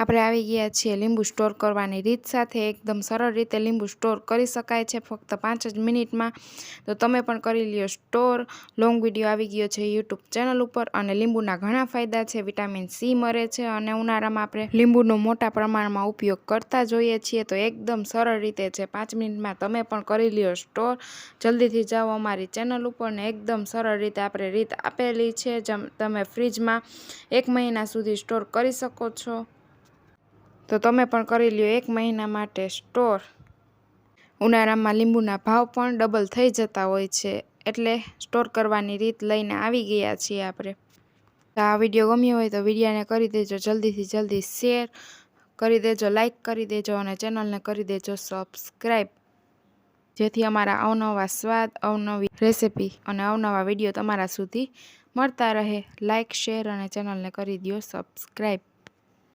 આપણે આવી ગયા છીએ લીંબુ સ્ટોર કરવાની રીત સાથે. એકદમ સરળ રીતે લીંબુ સ્ટોર કરી શકાય છે ફક્ત પાંચ જ મિનિટમાં. તો તમે પણ કરી લ્યો સ્ટોર. લોંગ વીડિયો આવી ગયો છે યુટ્યુબ ચેનલ ઉપર અને લીંબુના ઘણા ફાયદા છે. વિટામિન સી મળે છે અને ઉનાળામાં આપણે લીંબુનો મોટા પ્રમાણમાં ઉપયોગ કરતા જોઈએ છીએ. તો એકદમ સરળ રીતે છે પાંચ મિનિટમાં તમે પણ કરી લ્યો સ્ટોર. જલ્દીથી જાઓ અમારી ચેનલ ઉપર ને એકદમ સરળ રીતે આપણે રીત આપેલી છે. તમે ફ્રીજમાં એક મહિના સુધી સ્ટોર કરી શકો છો. તો તમે પણ કરી લ્યો એક મહિના માટે સ્ટોર. ઉનાળામાં લીંબુના ભાવ પણ ડબલ થઈ જતા હોય છે, એટલે સ્ટોર કરવાની રીત લઈને આવી ગયા છીએ આપણે. તો આ વીડિયો ગમ્યો હોય તો વિડીયાને કરી દેજો, જલ્દીથી જલ્દી શેર કરી દેજો લાઇક કરી દેજો અને ચેનલને કરી દેજો સબસ્ક્રાઈબ. જેથી અમારા અવનવા સ્વાદ, અવનવી રેસિપી અને અવનવા વીડિયો તમારા સુધી મળતા રહે. લાઇક શેર અને ચેનલને કરી દો સબસ્ક્રાઈબ.